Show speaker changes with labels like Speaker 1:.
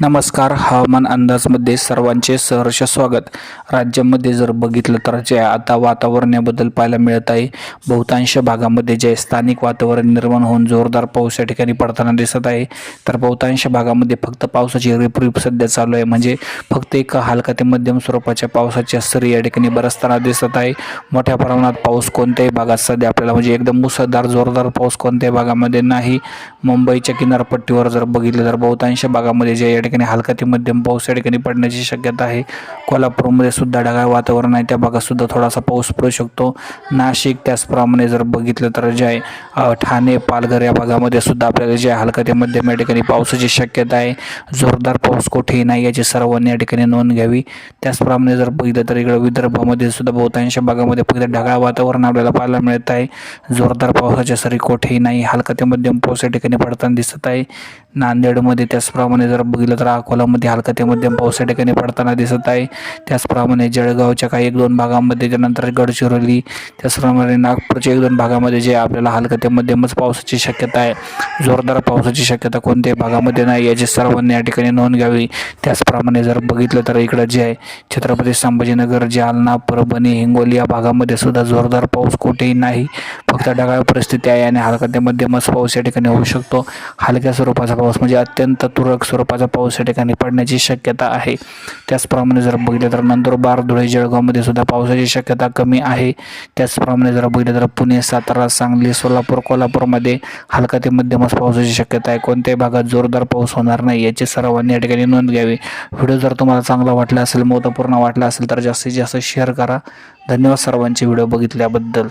Speaker 1: नमस्कार हवामान अंदाजमध्ये सर्वांचे सहर्ष स्वागत. राज्यामध्ये जर बघितलं तर जे आता वातावरणाबद्दल पाहायला मिळत आहे बहुतांश भागामध्ये जे स्थानिक वातावरण निर्माण होऊन जोरदार पाऊस या ठिकाणी पडताना दिसत आहे. तर बहुतांश भागामध्ये फक्त पावसाची रिपरिप सध्या चालू आहे. म्हणजे फक्त एक हलका ते मध्यम स्वरूपाच्या पावसाच्या सरी या ठिकाणी बरसताना दिसत आहे. मोठ्या प्रमाणात पाऊस कोणत्याही भागात सध्या आपल्याला म्हणजे एकदम मुसळधार जोरदार पाऊस कोणत्याही भागामध्ये नाही. मुंबईच्या किनारपट्टीवर जर बघितलं तर बहुतांश भागामध्ये जे या ठिकाणी हलका ते मध्यम पाऊस या ठिकाणी पडण्याची शक्यता आहे. कोल्हापूरमध्ये सुद्धा ढगाळ वातावरण आहे. त्या भागात सुद्धा थोडासा पाऊस पडू शकतो. नाशिक त्याचप्रमाणे जर बघितलं तर जे आहे ठाणे पालघर या भागामध्ये सुद्धा आपल्याला जे हलका ते मध्यम या ठिकाणी पावसाची शक्यता आहे. जोरदार पाऊस कुठेही नाही याची सर्वांनी या ठिकाणी नोंद घ्यावी. त्याचप्रमाणे जर बघितलं तर इकडं विदर्भामध्ये सुद्धा बहुतांश भागामध्ये फक्त ढगाळ वातावरण आपल्याला पाहायला मिळत आहे. जोरदार पावसाच्या सरी कोठेही नाही. हलका ते मध्यम पाऊस या ठिकाणी पडताना दिसत आहे. नांदेडमध्ये त्याचप्रमाणे जर बघितलं तर अकोलामध्ये हलका ते मध्यम पाऊस या ठिकाणी पडताना दिसत आहे. त्याचप्रमाणे जळगावच्या काही एक दोन भागामध्ये त्यानंतर गडचिरोली त्याचप्रमाणे नागपूरच्या एक दोन भागामध्ये जे आपल्याला हलका ते मध्यमच पावसाची शक्यता आहे. जोरदार पावसाची शक्यता कोणत्याही भागामध्ये नाही. याची सर्वांनी या ठिकाणी नोंद घ्यावी. त्याचप्रमाणे जर बघितलं तर इकडं जे आहे छत्रपती संभाजीनगर जालना परभणी हिंगोली या भागामध्ये सुद्धा जोरदार पाऊस कुठेही नाही. फक्त ढगाळ परिस्थिती आहे आणि हलका ते मध्यमच पाऊस या ठिकाणी होऊ शकतो. हलक्या स्वरूपाचा पाऊस म्हणजे अत्यंत तुरळक स्वरूपाचा पाऊस पाऊस या ठिकाणी पडण्याची शक्यता आहे. त्याचप्रमाणे जर बघितलं तर नंदुरबार धुळे जळगावमध्ये सुद्धा पावसाची शक्यता कमी आहे. त्याचप्रमाणे जर बघितलं तर पुणे सातारा सांगली सोलापूर कोल्हापूरमध्ये हलका ते मध्यमच पावसाची शक्यता आहे. कोणत्याही भागात जोरदार पाऊस होणार नाही. याची सर्वांनी या ठिकाणी नोंद घ्यावी. व्हिडिओ जर तुम्हाला चांगला वाटला असेल महत्त्वपूर्ण वाटला असेल तर जास्तीत जास्त शेअर करा. धन्यवाद सर्वांचे व्हिडिओ बघितल्याबद्दल.